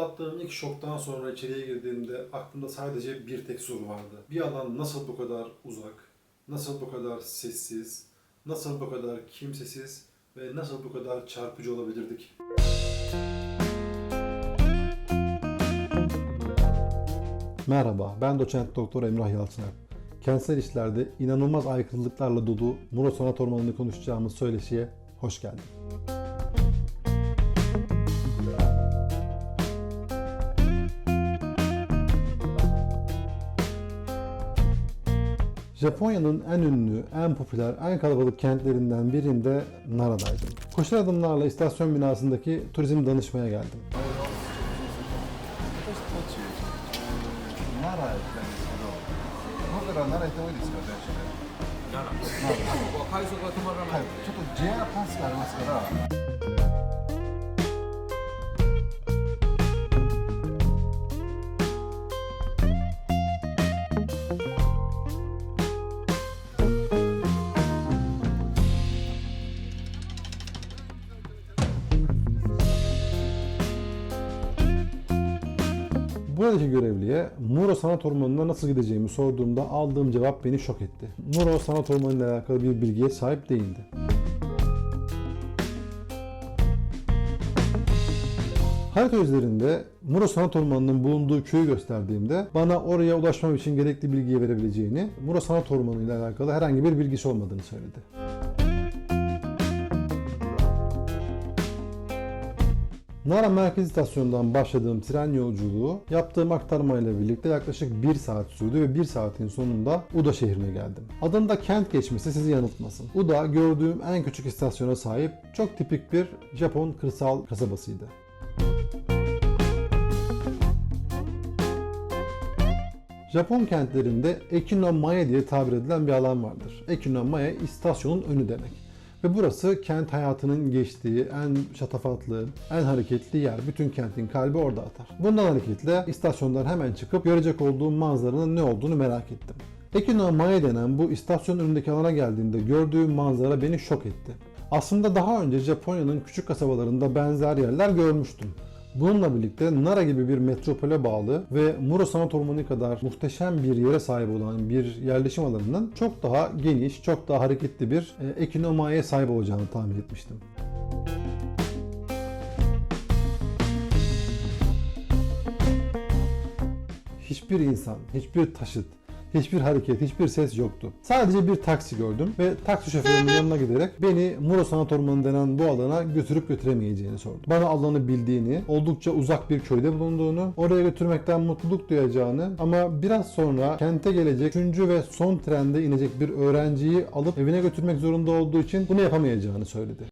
Atlattığım ilk şoktan sonra içeriye girdiğimde aklımda sadece bir tek soru vardı. Bir alan nasıl bu kadar uzak, nasıl bu kadar sessiz, nasıl bu kadar kimsesiz ve nasıl bu kadar çarpıcı olabilirdik? Merhaba, ben doçent doktor Emrah Yalçıner. Kentsel işlerde inanılmaz aykırılıklarla dolu Muro Sanat Ormanı'nı konuşacağımız söyleşiye hoş geldin. Japonya'nın en ünlü, en popüler, en kalabalık kentlerinden birinde Nara'daydım. Koşar adımlarla istasyon binasındaki turizm danışmaya geldim. 奈 Buradaki görevliye Muro Sanat Ormanı'na nasıl gideceğimi sorduğumda aldığım cevap beni şok etti. Muro Sanat Ormanı ile alakalı bir bilgiye sahip değildi. Harita üzerinde Muro Sanat Ormanı'nın bulunduğu köyü gösterdiğimde bana oraya ulaşmam için gerekli bilgiyi verebileceğini, Muro Sanat Ormanı ile alakalı herhangi bir bilgisi olmadığını söyledi. Nara Merkez İstasyonu'ndan başladığım tren yolculuğu yaptığım aktarmayla birlikte yaklaşık 1 saat sürdü ve 1 saatin sonunda Uda şehrine geldim. Adında kent geçmesi sizi yanıltmasın. Uda gördüğüm en küçük istasyona sahip çok tipik bir Japon kırsal kasabasıydı. Japon kentlerinde Ekinomaya diye tabir edilen bir alan vardır. Ekinomaya istasyonun önü demek. Ve burası kent hayatının geçtiği en şatafatlı, en hareketli yer. Bütün kentin kalbi orada atar. Bundan hareketle istasyondan hemen çıkıp görecek olduğum manzaranın ne olduğunu merak ettim. Ekinomaya denen bu istasyon önündeki alana geldiğimde gördüğüm manzara beni şok etti. Aslında daha önce Japonya'nın küçük kasabalarında benzer yerler görmüştüm. Bununla birlikte Nara gibi bir metropole bağlı ve Muro Sanat Ormanı kadar muhteşem bir yere sahip olan bir yerleşim alanının çok daha geniş, çok daha hareketli bir e, ekonomiye sahip olacağını tahmin etmiştim. Hiçbir insan, hiçbir taşıt, hiçbir hareket, hiçbir ses yoktu. Sadece bir taksi gördüm ve taksi şoförünün yanına giderek beni Muro Sanat Ormanı denen bu alana götürüp götüremeyeceğini sordu. Bana alanı bildiğini, oldukça uzak bir köyde bulunduğunu, oraya götürmekten mutluluk duyacağını ama biraz sonra kente gelecek 3. ve son trende inecek bir öğrenciyi alıp evine götürmek zorunda olduğu için bunu yapamayacağını söyledi.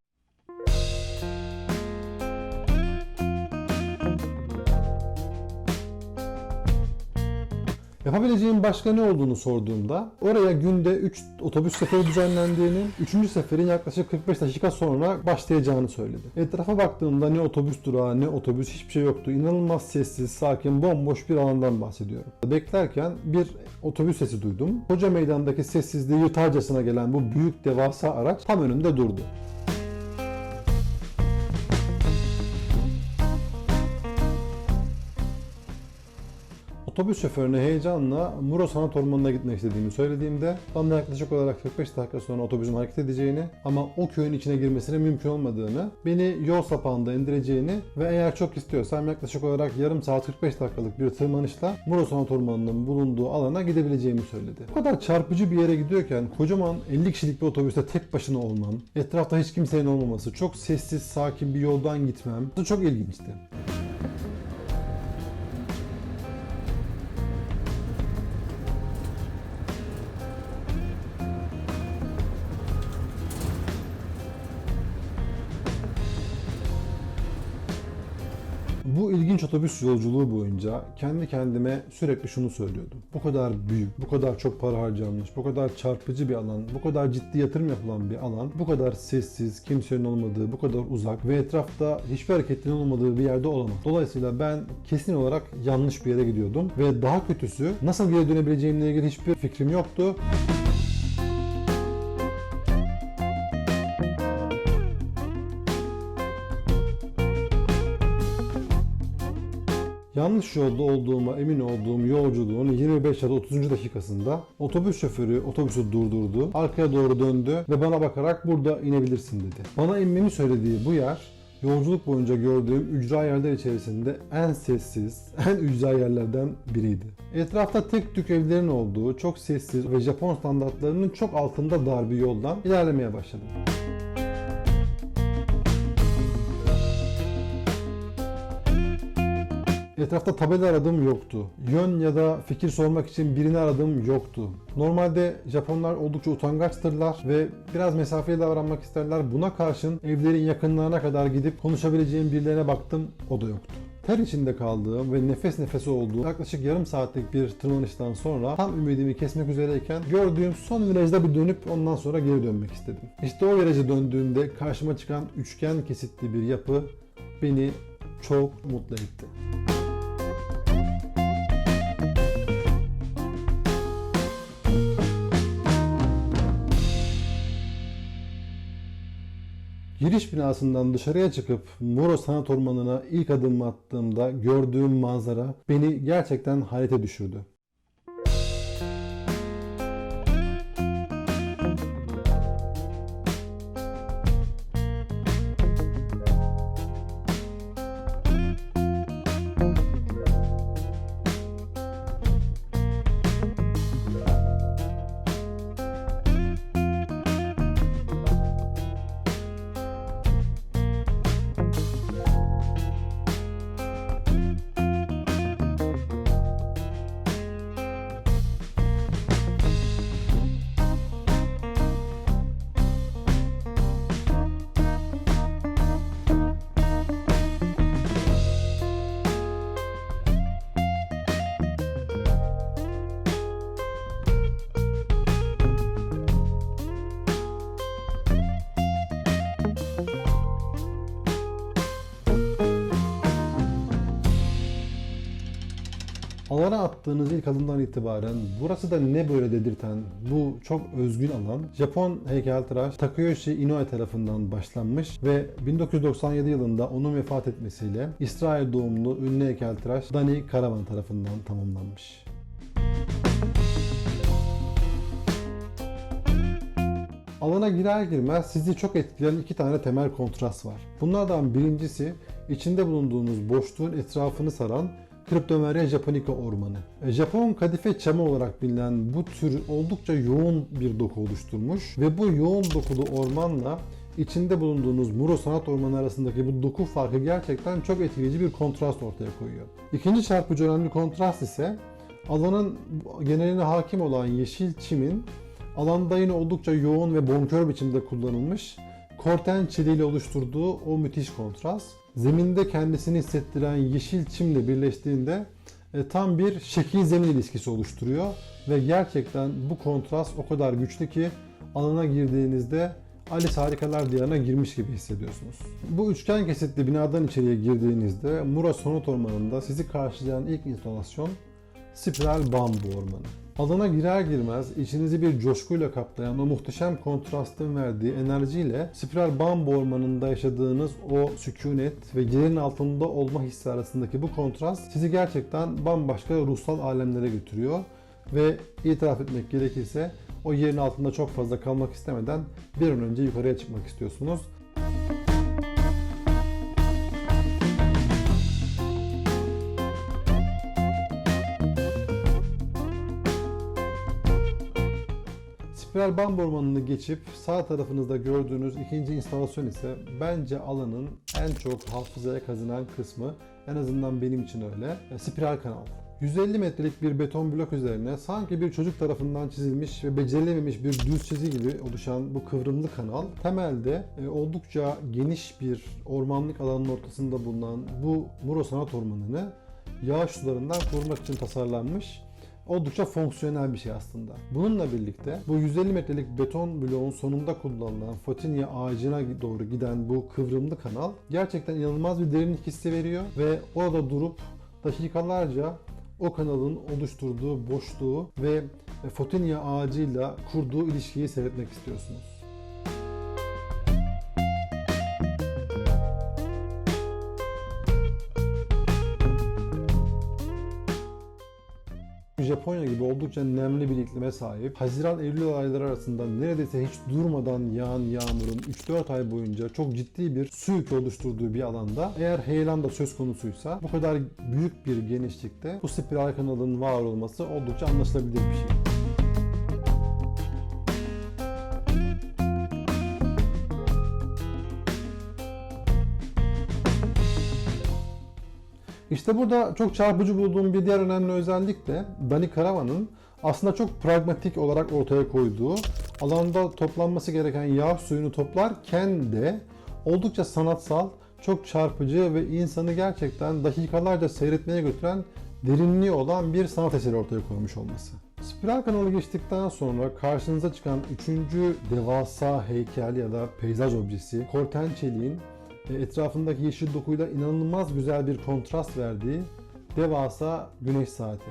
Yapabileceğim başka ne olduğunu sorduğumda oraya günde 3 otobüs seferi düzenlendiğini, 3. seferin yaklaşık 45 dakika sonra başlayacağını söyledi. Etrafa baktığımda ne otobüs durağı ne otobüs hiçbir şey yoktu. İnanılmaz sessiz, sakin, bomboş bir alandan bahsediyorum. Beklerken bir otobüs sesi duydum. Koca meydandaki sessizliği yutarcasına gelen bu büyük devasa araç tam önümde durdu. Otobüs şoförüne heyecanla Muro Sanat Ormanı'na gitmek istediğimi söylediğimde bana yaklaşık olarak 45 dakika sonra otobüsün hareket edeceğini ama o köyün içine girmesine mümkün olmadığını, beni yol sapağında indireceğini ve eğer çok istiyorsam yaklaşık olarak yarım saat 45 dakikalık bir tırmanışla Muro Sanat Ormanı'nın bulunduğu alana gidebileceğimi söyledi. Bu kadar çarpıcı bir yere gidiyorken kocaman 50 kişilik bir otobüste tek başına olmam, etrafta hiç kimsenin olmaması, çok sessiz, sakin bir yoldan gitmem çok ilginçti. Bu ilginç otobüs yolculuğu boyunca kendi kendime sürekli şunu söylüyordum. Bu kadar büyük, bu kadar çok para harcanmış, bu kadar çarpıcı bir alan, bu kadar ciddi yatırım yapılan bir alan, bu kadar sessiz, kimsenin olmadığı, bu kadar uzak ve etrafta hiçbir hareketin olmadığı bir yerde olamam. Dolayısıyla ben kesin olarak yanlış bir yere gidiyordum ve daha kötüsü nasıl geri dönebileceğimle ilgili hiçbir fikrim yoktu. Yanlış yolda olduğuma emin olduğum yolculuğun 25 ya da 30. dakikasında otobüs şoförü otobüsü durdurdu, arkaya doğru döndü ve bana bakarak burada inebilirsin dedi. Bana inmemi söylediği bu yer yolculuk boyunca gördüğüm ücra yerler içerisinde en sessiz, en ücra yerlerden biriydi. Etrafta tek tük evlerin olduğu çok sessiz ve Japon standartlarının çok altında dar bir yoldan ilerlemeye başladım. Etrafta tabela aradığım yoktu. Yön ya da fikir sormak için birini aradığım yoktu. Normalde Japonlar oldukça utangaçtırlar ve biraz mesafeli davranmak isterler. Buna karşın evlerin yakınlarına kadar gidip konuşabileceğim birilerine baktım, o da yoktu. Ter içinde kaldığım ve nefes nefese olduğum yaklaşık yarım saatlik bir tırmanıştan sonra tam ümidimi kesmek üzereyken gördüğüm son virajda bir dönüp ondan sonra geri dönmek istedim. İşte o virajı döndüğümde karşıma çıkan üçgen kesitli bir yapı beni çok mutlu etti. Giriş binasından dışarıya çıkıp Moro Sanat Ormanı'na ilk adımımı attığımda gördüğüm manzara beni gerçekten hayrete düşürdü. Alana attığınız ilk adımdan itibaren burası da ne böyle dedirten bu çok özgün alan Japon heykeltıraş Takayoshi Inoue tarafından başlanmış ve 1997 yılında onun vefat etmesiyle İsrail doğumlu ünlü heykeltıraş Dani Karaman tarafından tamamlanmış. Alana girer girmez sizi çok etkileyen iki tane temel kontrast var. Bunlardan birincisi içinde bulunduğunuz boşluğun etrafını saran Cryptomeria japonica ormanı. E, Japon kadife çamı olarak bilinen bu tür oldukça yoğun bir doku oluşturmuş ve bu yoğun dokulu ormanla içinde bulunduğunuz Muro Sanat Ormanı arasındaki bu doku farkı gerçekten çok etkileyici bir kontrast ortaya koyuyor. İkinci çarpıcı önemli kontrast ise alanın geneline hakim olan yeşil çimin alanda yine oldukça yoğun ve bonkör biçimde kullanılmış korten çeliğiyle oluşturduğu o müthiş kontrast. Zeminde kendisini hissettiren yeşil çimle birleştiğinde e, tam bir şekil zemin ilişkisi oluşturuyor ve gerçekten bu kontrast o kadar güçlü ki alana girdiğinizde Alice Harikalar Diyarı'na girmiş gibi hissediyorsunuz. Bu üçgen kesitli binadan içeriye girdiğinizde Mura Sonat Ormanı'nda sizi karşılayan ilk instalasyon Spiral Bambu Ormanı. Alana girer girmez içinizi bir coşkuyla kaplayan o muhteşem kontrastın verdiği enerjiyle Spiral Bambu Ormanı'nda yaşadığınız o sükunet ve yerin altında olma hissi arasındaki bu kontrast sizi gerçekten bambaşka ruhsal alemlere götürüyor ve itiraf etmek gerekirse o yerin altında çok fazla kalmak istemeden bir an önce yukarıya çıkmak istiyorsunuz. Spiral Bambu Ormanı'nı geçip sağ tarafınızda gördüğünüz ikinci instalasyon ise bence alanın en çok hafızaya kazınan kısmı. En azından benim için öyle. E, Spiral Kanal. 150 metrelik bir beton blok üzerine sanki bir çocuk tarafından çizilmiş ve becerilememiş bir düz çizgi gibi oluşan bu kıvrımlı kanal temelde e, oldukça geniş bir ormanlık alanın ortasında bulunan bu Muro Sanat Ormanı'nı yağış sularından korumak için tasarlanmış oldukça fonksiyonel bir şey aslında. Bununla birlikte bu 150 metrelik beton bloğun sonunda kullanılan Fotinia ağacına doğru giden bu kıvrımlı kanal gerçekten inanılmaz bir derinlik hissi veriyor ve orada durup dakikalarca o kanalın oluşturduğu boşluğu ve Fotinia ağacıyla kurduğu ilişkiyi seyretmek istiyorsunuz. Japonya gibi oldukça nemli bir iklime sahip, Haziran-Eylül ayları arasında neredeyse hiç durmadan yağan yağmurun 3-4 ay boyunca çok ciddi bir su yükü oluşturduğu bir alanda eğer heyelan da söz konusuysa bu kadar büyük bir genişlikte bu spiral kanalın var olması oldukça anlaşılabilir bir şey. İşte burada çok çarpıcı bulduğum bir diğer önemli özellik de Dani Karavan'ın aslında çok pragmatik olarak ortaya koyduğu alanda toplanması gereken yağ suyunu toplarken de oldukça sanatsal, çok çarpıcı ve insanı gerçekten dakikalarca seyretmeye götüren derinliği olan bir sanat eseri ortaya koymuş olması. Spiral kanalı geçtikten sonra karşınıza çıkan üçüncü devasa heykel ya da peyzaj objesi Korten Çelik'in etrafındaki yeşil dokuyla inanılmaz güzel bir kontrast verdiği devasa güneş saati.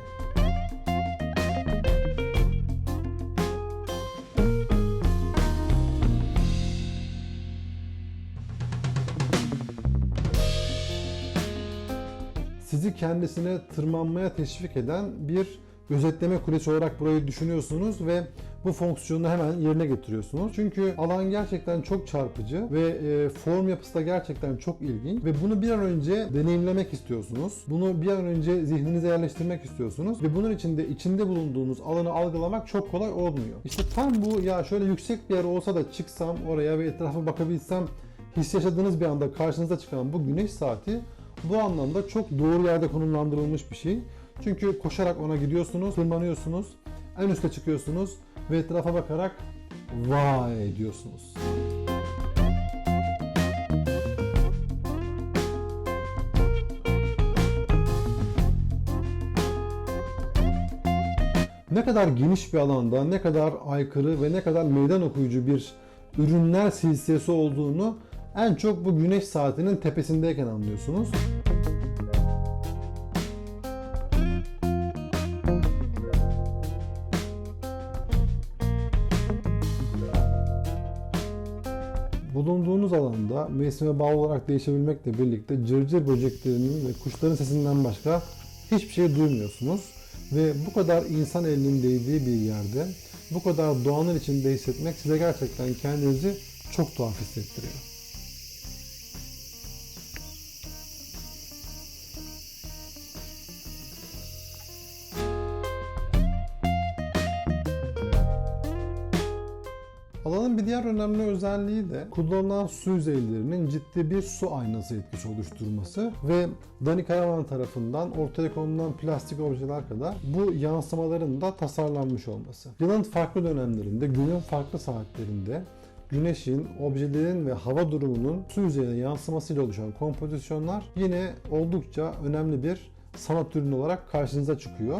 Sizi kendisine tırmanmaya teşvik eden bir gözetleme kulesi olarak burayı düşünüyorsunuz ve bu fonksiyonu hemen yerine getiriyorsunuz. Çünkü alan gerçekten çok çarpıcı ve e, form yapısı da gerçekten çok ilginç ve bunu bir an önce deneyimlemek istiyorsunuz. Bunu bir an önce zihninize yerleştirmek istiyorsunuz ve bunun için de içinde bulunduğunuz alanı algılamak çok kolay olmuyor. İşte tam bu ya şöyle yüksek bir yer olsa da çıksam oraya ve etrafa bakabilsem his yaşadığınız bir anda karşınıza çıkan bu güneş saati bu anlamda çok doğru yerde konumlandırılmış bir şey. Çünkü koşarak ona gidiyorsunuz, tırmanıyorsunuz, en üste çıkıyorsunuz ve etrafa bakarak vay diyorsunuz. Ne kadar geniş bir alanda, ne kadar aykırı ve ne kadar meydan okuyucu bir ürünler silsilesi olduğunu en çok bu güneş saatinin tepesindeyken anlıyorsunuz. Bulunduğunuz alanda mevsime bağlı olarak değişebilmekle birlikte cırcır böceklerinin ve kuşların sesinden başka hiçbir şey duymuyorsunuz. Ve bu kadar insan elinin değdiği bir yerde bu kadar doğanın içinde hissetmek size gerçekten kendinizi çok tuhaf hissettiriyor. Alanın bir diğer önemli özelliği de kullanılan su yüzeylerinin ciddi bir su aynası etkisi oluşturması ve Dani Karavan tarafından ortaya konulan plastik objeler kadar bu yansımaların da tasarlanmış olması. Yılın farklı dönemlerinde, günün farklı saatlerinde güneşin, objelerin ve hava durumunun su yüzeyine yansımasıyla oluşan kompozisyonlar yine oldukça önemli bir sanat ürünü olarak karşınıza çıkıyor.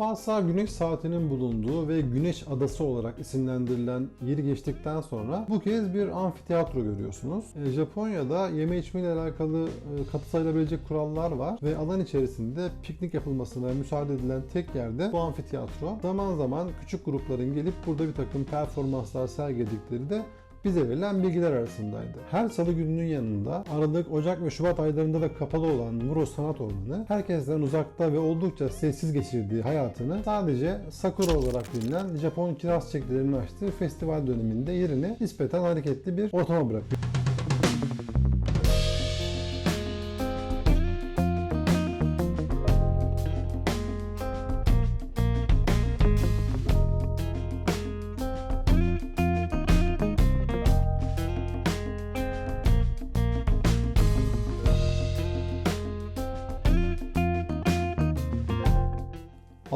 Bu devasa güneş saatinin bulunduğu ve güneş adası olarak isimlendirilen yeri geçtikten sonra bu kez bir amfiteyatro görüyorsunuz. E, Japonya'da yeme içme ile alakalı e, katı sayılabilecek kurallar var ve alan içerisinde piknik yapılmasına müsaade edilen tek yerde bu amfiteyatro. Zaman zaman küçük grupların gelip burada bir takım performanslar sergiledikleri de bize verilen bilgiler arasındaydı. Her salı gününün yanında Aralık, Ocak ve Şubat aylarında da kapalı olan Muro Sanat Ormanı herkesten uzakta ve oldukça sessiz geçirdiği hayatını sadece Sakura olarak bilinen Japon kiraz çiçeklerinin açtığı festival döneminde yerini nispeten hareketli bir ortama bırakıyor.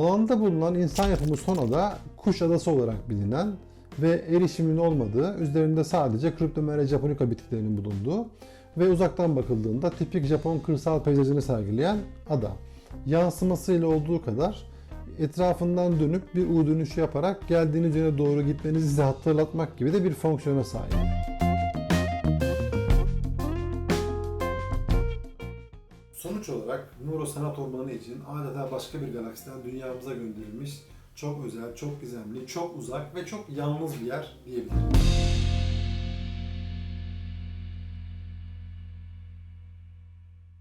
Alanda bulunan insan yapımı son ada Kuş Adası olarak bilinen ve erişimin olmadığı, üzerinde sadece Cryptomeria japonica bitkilerinin bulunduğu ve uzaktan bakıldığında tipik Japon kırsal peyzajını sergileyen ada. Yansımasıyla olduğu kadar etrafından dönüp bir U dönüşü yaparak geldiğiniz yöne doğru gitmenizi size hatırlatmak gibi de bir fonksiyona sahip. Olarak Nuro Sanat Ormanı için adeta başka bir galaksiden dünyamıza gönderilmiş çok özel, çok gizemli, çok uzak ve çok yalnız bir yer diyebilirim.